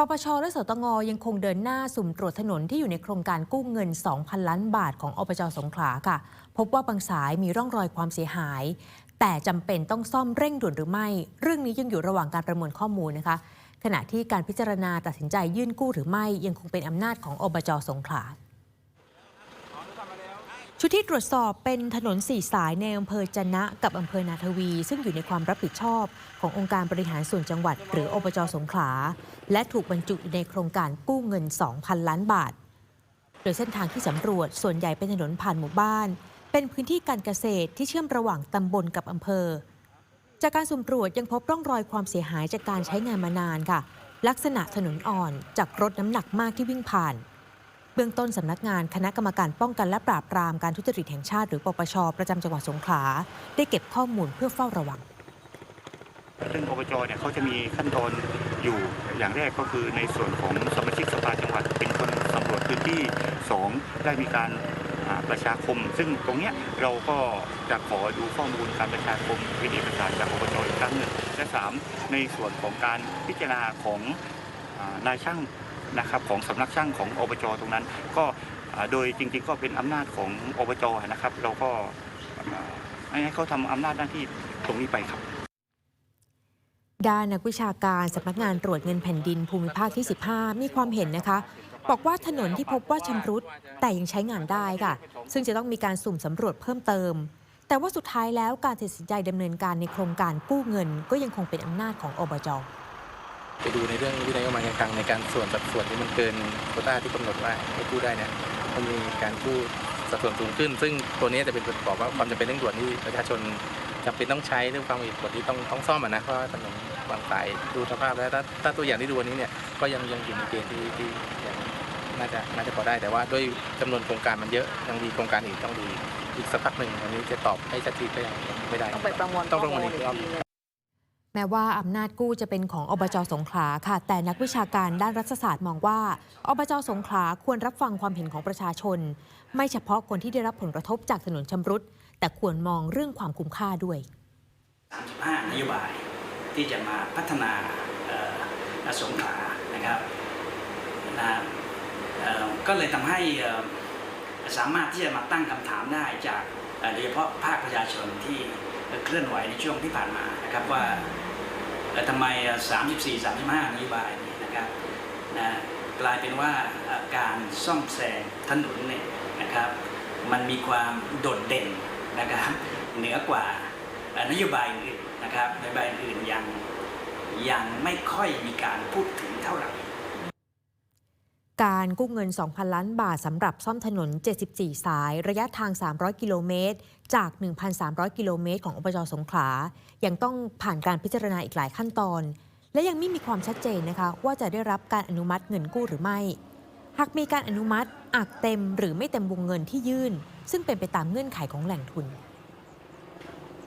ปปช และสตงยังคงเดินหน้าสุ่มตรวจถนนที่อยู่ในโครงการกู้เงิน 2,000 ล้านบาทของอบจสงขลาค่ะ พบว่าบางสายมีร่องรอยความเสียหาย แต่จำเป็นต้องซ่อมเร่งด่วนหรือไม่ เรื่องนี้ยังอยู่ระหว่างการประมวลข้อมูลนะคะ ขณะที่การพิจารณาตัดสินใจยื่นกู้หรือไม่ยังคงเป็นอำนาจของอบจสงขลา ชุดที่ตรวจสอบเป็นถนนสี่สายในอำเภอจนะกับอำเภอนาทวี ซึ่งอยู่ในความรับผิดชอบขององค์การบริหารส่วนจังหวัด หรืออบจสงขลา และถูกบรรจุอยู่ในโครงการกู้เงิน 2,000 ล้านบาท โดยเส้นทางที่สำรวจส่วนใหญ่เป็นถนนผ่านหมู่บ้าน เป็นพื้นที่การเกษตรที่เชื่อมระหว่างตำบลกับอำเภอ จากการสุ่มตรวจยังพบร่องรอยความเสียหายจากการใช้งานมานานค่ะ ลักษณะถนนอ่อนจากรถน้ำหนักมากที่วิ่งผ่าน เบื้องต้นสำนักงานคณะกรรมการป้องกันและปราบปรามการทุจริตแห่งชาติ หรือปปช ประจำจังหวัดสงขลา ได้เก็บข้อมูลเพื่อเฝ้าระวัง ซึ่งอบจเนี่ยเขาจะมีขั้นตอนอยู่อย่างแรกก็คือในส่วนของสมาชิกสภาจังหวัดเป็นคนสำรวจพื้นที่สองได้มีการประชาคม ซึ่งตรงเนี้ยเราก็จะขอดูข้อมูลการประชาคมเป็นเอกสาจากอบจอีกครั้งหนึ่งและสามในส่วนของการพิจารณาของอนายช่าง นะครับของสำนักช่างของอบจตรงนั้น ก็โดยจริงๆก็เป็นอำนาจของอบจนะครับ เราก็อ่าให้เขาทำอำนาจหน้าที่ตรงนี้ไปครับ ด้านนักวิชาการสำนักงานตรวจเงินแผ่นดินภูมิภาคที่ 15 มีความเห็นนะคะ บอกว่าถนนที่พบว่าชำรุดแต่ยังใช้งานได้ค่ะ ซึ่งจะต้องมีการสุ่มสำรวจเพิ่มเติมแต่ว่าสุดท้ายแล้วการตัดสินใจดำเนินการในโครงการกู้เงิน ก็ยังคงเป็นอำนาจของอบจ ไปดูในเรื่องวินัยงบประมาณการคลังในการส่วนสัดส่วนที่มันเกินโควต้าที่กำหนดไว้ให้กู้ได้เนี่ยมันมีการกู้สัดส่วนสูงขึ้น ซึ่งตัวนี้จะเป็นตัวประกอบว่าความจำเป็นเร่งด่วนที่ประชาชนจำเป็นต้องใช้เรื่องความเหตุผลที่ต้องต้องซ่อมอะนะเพราะถนนบางสายดูสภาพแล้วถ้าถ้าตัวอย่างที่ดูวันนี้เนี่ยก็ยังยังอยู่ในเกณฑ์ที่ที่น่าจะน่าจะพอได้แต่ว่าด้วยจำนวนโครงการมันเยอะยังมีโครงการอื่นต้องดูอีกสักพักหนึ่งวันนี้จะตอบให้ชัดเจนก็ยังไม่ได้ต้องไปประมวลต้องประมวลอีกรอบ แม้ว่าอำนาจกู้จะเป็นของอบจสงขลาค่ะ แต่นักวิชาการด้านรัฐศาสตร์มองว่า อบจสงขลาควรรับฟังความเห็นของประชาชน ไม่เฉพาะคนที่ได้รับผลกระทบจากถนนชำรุด แต่ควรมองเรื่องความคุ้มค่าด้วย 35นโยบายที่จะมาพัฒนาเอ่อสงขลานะครับนะเอ่อก็เลยทำให้เอ่อสามารถที่จะมาตั้งคำถามได้จากเอ่อโดยเฉพาะภาคประชาชนที่ เคลื่อนไหวในช่วงที่ผ่านมานะครับว่าเอ่อทำไม 34 35นโยบายนี้นะครับนะกลายเป็นว่าการซ่อมแซมถนนเนี่ยนะครับมันมีความโดดเด่นนะครับเหนือกว่านโยบายอื่นนะครับนโยบายอื่นยังยังไม่ค่อยมีการพูดถึงเท่าไหร่ การกู้เงิน 2,000 ล้านบาทสำหรับซ่อมถนน 74 สาย ระยะทาง 300 กิโลเมตร จาก 1,300 กิโลเมตร ของอบจสงขลา ยังต้องผ่านการพิจารณาอีกหลายขั้นตอน และยังไม่มีความชัดเจนนะคะว่าจะได้รับการอนุมัติเงินกู้หรือไม่ หากมีการอนุมัติอาจเต็มหรือไม่เต็มวงเงินที่ยื่น ซึ่งเป็นไปตามเงื่อนไขของแหล่งทุน